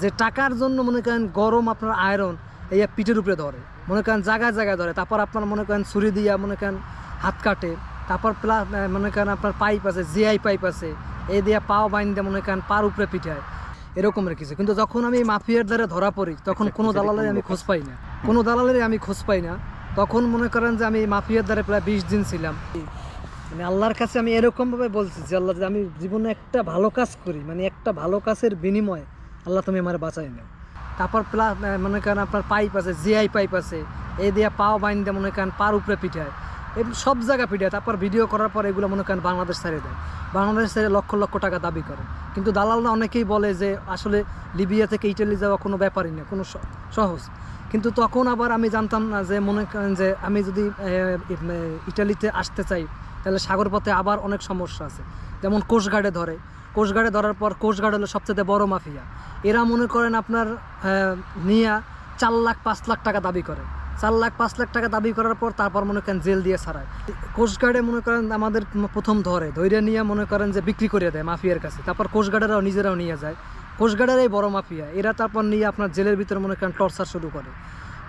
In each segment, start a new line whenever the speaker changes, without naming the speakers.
যে টাকার জন্য মনে করেন গরম আপনার আয়রন এই পিঠের উপরে ধরে। মনে করেন জায়গায় জায়গায় ধরে। তারপর আপনার মনে করেন ছুরি দিয়া মনে করেন হাত কাটে। তারপর প্লাস মনে করেন আপনার পাইপ আছে জিআই পাইপ আছে। এই দিয়া পাও বাইন দিয়ে মনে করেন পার উপরে পিঠায়। এরকমের কিছু কিন্তু যখন আমি মাফিয়ার দ্বারা ধরা পড়ি তখন কোনো দালালের আমি খোঁজ পাই না। কোনো দালালের আমি খোঁজ পাই না। তখন মনে করেন যে আমি মাফিয়ার দ্বারা প্রায় বিশ দিন ছিলাম। মানে আল্লাহর কাছে আমি এরকমভাবে বলছি যে আল্লাহ যে আমি জীবনে একটা ভালো কাজ করি মানে একটা ভালো কাজের বিনিময়ে আল্লাহ তুমি আমার বাঁচাই নাও। তারপর প্লাস মনে করেন আপনার পাইপ আছে, জিআই পাইপ আছে এই দিয়ে পাও বাইন দিয়ে মনে করেন পার উপরে পিঠায়। এই সব জায়গা পিঠায়। তারপর ভিডিও করার পর এগুলো মনে করেন বাংলাদেশ ছেড়ে দেয়। বাংলাদেশ ছেড়ে লক্ষ লক্ষ টাকা দাবি করে। কিন্তু দালালরা অনেকেই বলে যে, আসলে লিবিয়া থেকে ইটালি যাওয়া কোনো ব্যাপারই না, কোনো সহজ। কিন্তু তখন আবার আমি জানতাম না যে, মনে করেন যে, আমি যদি ইটালিতে আসতে চাই, তাহলে সাগর পথে আবার অনেক সমস্যা আছে। যেমন কোস্টগার্ডে ধরে। কোস্টগার্ডে ধরার পর কোস্টগার্ড হলো সবচেয়ে বড় মাফিয়া। এরা মনে করেন আপনার নিয়া চার লাখ, পাঁচ লাখ টাকা দাবি করে। চার লাখ, পাঁচ লাখ টাকা দাবি করার পর তারপর মনে করেন জেল দিয়ে ছাড়ায়। কোস্টগার্ডে মনে করেন আমাদের প্রথম ধরে। ধৈর্য নিয়ে মনে করেন যে বিক্রি করে দেয় মাফিয়ার কাছে। তারপর কোস্টগার্ডেরাও নিজেরাও নিয়ে যায়। কোস্টগার্ডের এই বড় মাফিয়া। এরা তারপর নিয়ে আপনার জেলের ভিতরে মনে করেন টর্চার শুরু করে।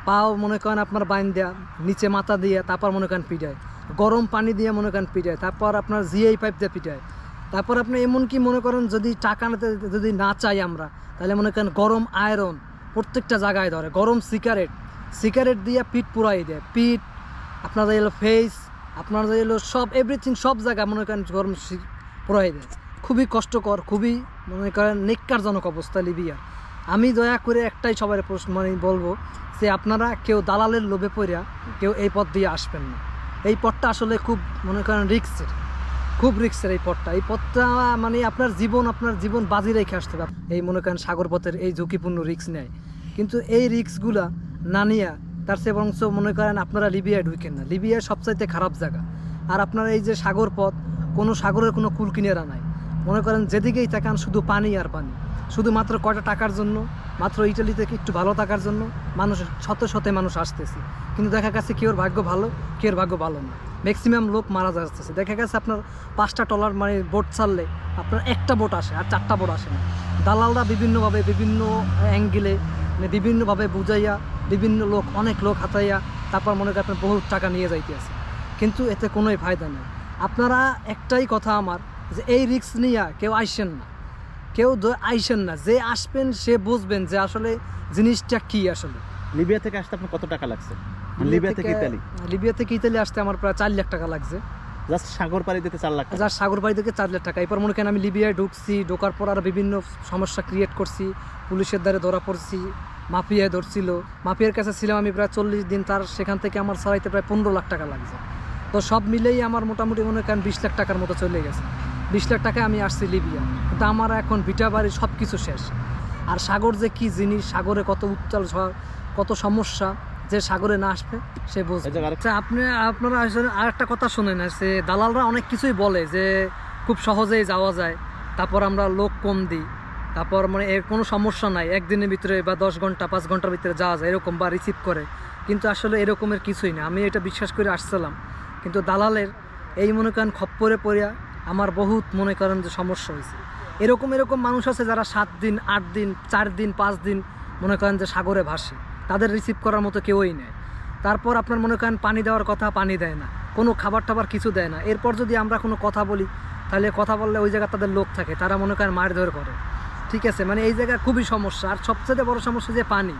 পাও মনে করেন আপনার বাইন দেয়া, নিচে মাথা দিয়ে, তারপর মনে করেন পিটায়। গরম পানি দিয়ে মনে করেন পিটায়। তারপর আপনার জিআই পাইপ দিয়ে পিটায়। তারপর আপনি এমনকি মনে করেন যদি টাকা নিতে- যদি না চাই আমরা, তাহলে মনে করেন গরম আয়রন প্রত্যেকটা জায়গায় ধরে, গরম সিগারেট সিগারেট দিয়ে পিঠ পুরাই দেয়। পিঠ আপনাদের এলো ফেস আপনাদের এলো সব এভরিথিং সব জায়গায় মনে করেন গরম পুরাই দেয়। খুবই কষ্টকর, খুবই মনে করেন নেককারজনক অবস্থা লিবিয়া। আমি দয়া করে একটাই সবার প্রশ্ন মানে বলব যে আপনারা কেউ দালালের লোভে পড়িয়া কেউ এই পথ দিয়ে আসবেন না। এই পথটা আসলে খুব মনে করেন রিক্সের খুব রিক্সের এই পথটা। এই পথটা মানে আপনার জীবন আপনার জীবন বাজি রেখে আসতে হবে। এই মনে করেন সাগর পথের এই ঝুঁকিপূর্ণ রিক্স নেয়। কিন্তু এই রিক্সগুলা না নিয়ে তার চেয়ে বরঞ্চ মনে করেন আপনারা লিবিয়ায় ঢুকেন না। লিবিয়া সবচাইতে খারাপ জায়গা। আর আপনার এই যে সাগর পথ, কোনো সাগরের কোনো কুল কিনারা নাই। মনে করেন যেদিকেই তাকান শুধু পানি আর পানি। শুধুমাত্র কয়টা টাকার জন্য, মাত্র ইটালি থেকে একটু ভালো থাকার জন্য মানুষ শত শতে মানুষ আসতেছে। কিন্তু দেখা গেছে কেউর ভাগ্য ভালো কেউর ভাগ্য ভালো না। ম্যাক্সিমাম লোক মারা যাচ্ছে। দেখা গেছে আপনার পাঁচটা টলার মানে বোট ছাড়লে আপনার একটা বোট আসে আর চারটা বোট আসে না। দালালরা বিভিন্নভাবে বিভিন্ন অ্যাঙ্গেলে মানে বিভিন্নভাবে বুঝাইয়া বিভিন্ন লোক, অনেক লোক হাতাইয়া তারপর মনে করেন আপনার বহু টাকা নিয়ে যাইতে আছে কিন্তু এতে কোনোই ফায়দা নেই। আপনারা একটাই কথা আমার, যে এই রিস্ক নিয়ে কেউ আইসেন না। কেউ আইসেন না। যে আসবেন সে বুঝবেন যে আসলে জিনিসটা কি আসলে।
লিবিয়া থেকে আসতে আপনার কত টাকা লাগছে? লিবিয়া থেকে ইতালি?
লিবিয়া থেকে ইতালি আসতে আমার প্রায় চার লাখ টাকা লাগছে।
জাস্ট সাগর পাড়ি দিতে চার লাখ
যার সাগর বাড়ি থেকে চার লাখ টাকা। এরপর মনে করেন আমি লিবিয়ায় ঢুকছি ঢোকার পর আরও বিভিন্ন সমস্যা ক্রিয়েট করছি পুলিশের দ্বারা ধরা পড়ছি মাফিয়ায় ধরছিল। মাফিয়ার কাছে ছিলাম আমি প্রায় চল্লিশ দিন তার সেখান থেকে আমার সারাইতে প্রায় পনেরো লাখ টাকা লাগছে। তো সব মিলেই আমার মোটামুটি মনে করেন বিশ লাখ টাকার মতো চলে গেছে। বিশ লাখ টাকায় আমি আসছি লিবিয়া। কিন্তু আমার এখন ভিটা বাড়ি সব কিছু শেষ। আর সাগর যে কি জিনিস সাগরে কত উত্তাল কত সমস্যা যে সাগরে না আসবে সে বুঝবে। আচ্ছা আপনি আপনারা আসলে আর একটা কথা শোনেন সে দালালরা অনেক কিছুই বলে যে খুব সহজেই যাওয়া যায়। তারপর আমরা লোক কম দিই। তারপর মানে এর কোনো সমস্যা নাই। একদিনের ভিতরে বা দশ ঘণ্টা পাঁচ ঘণ্টার ভিতরে যাওয়া যায় এরকম বা রিসিভ করে। কিন্তু আসলে এরকমের কিছুই না। আমি এটা বিশ্বাস করে আসছিলাম। কিন্তু দালালের এই মনে করেন খপ্পরে পড়িয়া আমার বহুত মনে করেন যে সমস্যা হয়েছে। এরকম এরকম মানুষ আছে যারা সাত দিন আট দিন চার দিন পাঁচ দিন মনে করেন যে সাগরে ভাসে। তাদের রিসিভ করার মতো কেউই নেই। তারপর আপনার মনে করেন পানি দেওয়ার কথা পানি দেয় না। কোনো খাবার টাবার কিছু দেয় না। এরপর যদি আমরা কোনো কথা বলি, তাহলে কথা বললে ওই জায়গায় তাদের লোক থাকে। তারা মনে করেন মারধর করে। ঠিক আছে? মানে এই জায়গায় খুবই সমস্যা। আর সবচেয়ে বড় সমস্যা যে পানি।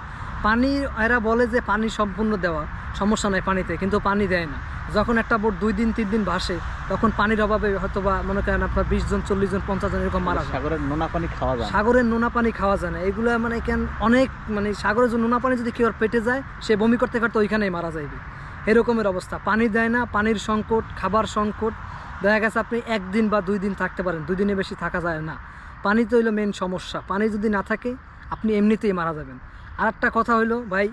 পানি এরা বলে যে পানি সম্পূর্ণ দেওয়া সমস্যা নাই পানিতে কিন্তু পানি দেয় না। যখন একটা বোট দুই দিন তিন দিন ভাসে তখন পানির অভাবে হয়তো বা মনে করেন আপনার বিশ জন চল্লিশ জন পঞ্চাশ জন এরকম মারা
সাগরের নোনা পানি খাওয়া যায়
সাগরের নোনা পানি খাওয়া যায় না। এগুলো মানে কেন অনেক মানে সাগরের যে নোনা পানি যদি কেউ আর পেটে যায় সে বমি করতে করতে ওইখানেই মারা যাইবে। এরকমের অবস্থা। পানি দেয় না পানির সংকট খাবার সংকট। দেখা গেছে আপনি একদিন বা দুই দিন থাকতে পারেন দুই দিনে বেশি থাকা যায় না। পানি তো হইল মেন সমস্যা। পানি যদি না থাকে আপনি এমনিতেই মারা যাবেন। আর একটা কথা হইল, ভাই,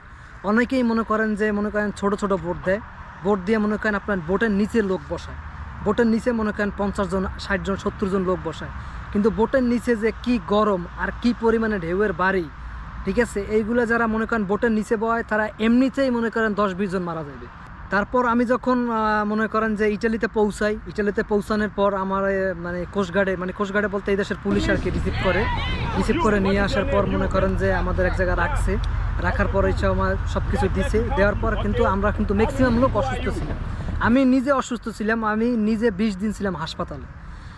অনেকেই মনে করেন যে, মনে করেন ছোট ছোট বোট দেয়। বোট দিয়ে মনে করেন আপনার বোটের নিচে লোক বসায়। বোটের নিচে মনে করেন পঞ্চাশ জন, ষাট জন, সত্তর জন লোক বসায়। কিন্তু বোটের নিচে যে কি গরম আর কি পরিমাণে ঢেউয়ের বাড়ি, ঠিক আছে? এইগুলো যারা মনে করেন বোটের নিচে বয় তারা এমনিতেই মনে করেন দশ বিশ জন মারা যাবে তারপর আমি যখন মনে করেন যে ইটালিতে পৌঁছাই, ইটালিতে পৌঁছানোর পর আমার মানে কোস্টগার্ডে মানে কোস্টগার্ডে বলতে এই দেশের পুলিশ আর কি রিসিভ করে। রিসিভ করে নিয়ে আসার পর মনে করেন যে আমাদের এক জায়গায় রাখছে। রাখার পর ইচ্ছা আমার সব কিছু দিছে। দেওয়ার পর কিন্তু আমরা কিন্তু ম্যাক্সিমাম লোক অসুস্থ ছিলাম। আমি নিজে অসুস্থ ছিলাম, আমি নিজে বিশ দিন ছিলাম হাসপাতালে।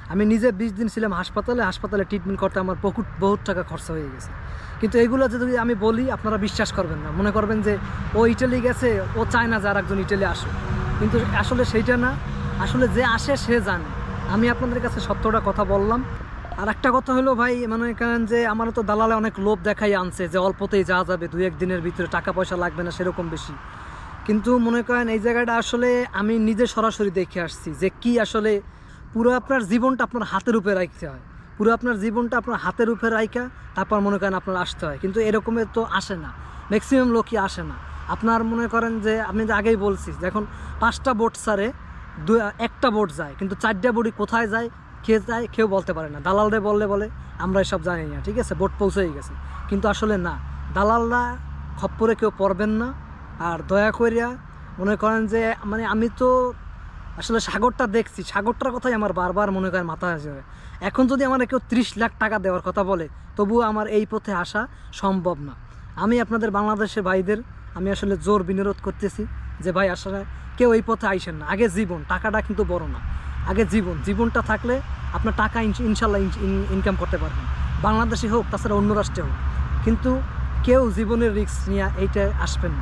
আমি নিজে বিশ দিন ছিলাম হাসপাতালে হাসপাতালে ট্রিটমেন্ট করতে আমার বহুত বহুত টাকা খরচা হয়ে গেছে। কিন্তু এগুলো যদি আমি বলি, আপনারা বিশ্বাস করবেন না। মনে করবেন যে, ও ইটালি গেছে, ও চায় না যে আর একজন ইটালি আসুক। কিন্তু আসলে সেইটা না। আসলে যে আসে, সে জানে। আমি আপনাদের কাছে সত্যটা কথা বললাম। আর একটা কথা হলো ভাই, মনে করেন যে, আমারও তো দালালে অনেক লোভ দেখাই আনছে যে, অল্পতেই যাওয়া যাবে, দুই একদিনের ভিতরে টাকা পয়সা লাগবে না সেরকম বেশি। কিন্তু মনে করেন এই জায়গাটা আসলে আমি নিজে সরাসরি দেখে আসছি যে কি আসলে পুরো আপনার জীবনটা আপনার হাতের উপরে রাখতে হয়। পুরো আপনার জীবনটা আপনার হাতের উপরে রাখা তারপর মনে করেন আপনার আসতে হয়। কিন্তু এরকমের তো আসে না। ম্যাক্সিমাম লোকই আসে না। আপনার মনে করেন যে, আমি যে আগেই বলছি এখন পাঁচটা বোট সারে দু, একটা বোট যায়, কিন্তু চারটা বোটই কোথায় যায়, কে যায়, কেউ বলতে পারে না। দালালদের বললে বলে, আমরা এসব জানি না, ঠিক আছে? বোট পৌঁছেই গেছে। কিন্তু আসলে না। দালালরা খপ্পরে কেউ পড়বেন না। আর দয়া করিয়া মনে করেন যে মানে আমি তো আসলে সাগরটা দেখছি, সাগরটার কথাই আমার বারবার মনে করেন মাথা আসে। এখন যদি আমার কেউ ত্রিশ লাখ টাকা দেওয়ার কথা বলে, তবুও আমার এই পথে আসা সম্ভব না। আমি আপনাদের বাংলাদেশের ভাইদের, আমি আসলে জোর বিনোরোধ করতেছি যে ভাই আসলে কেউ এই পথে আইসেন না। আগে জীবন, টাকাটা কিন্তু বড় না। আগে জীবন, জীবনটা থাকলে আপনার টাকা ইনশ- ইনশাল্লাহ ইনকাম করতে পারবেন। বাংলাদেশে হোক, তাছাড়া অন্য রাষ্ট্রে হোক। কিন্তু কেউ জীবনের রিস্ক নিয়ে এইটা আসবেন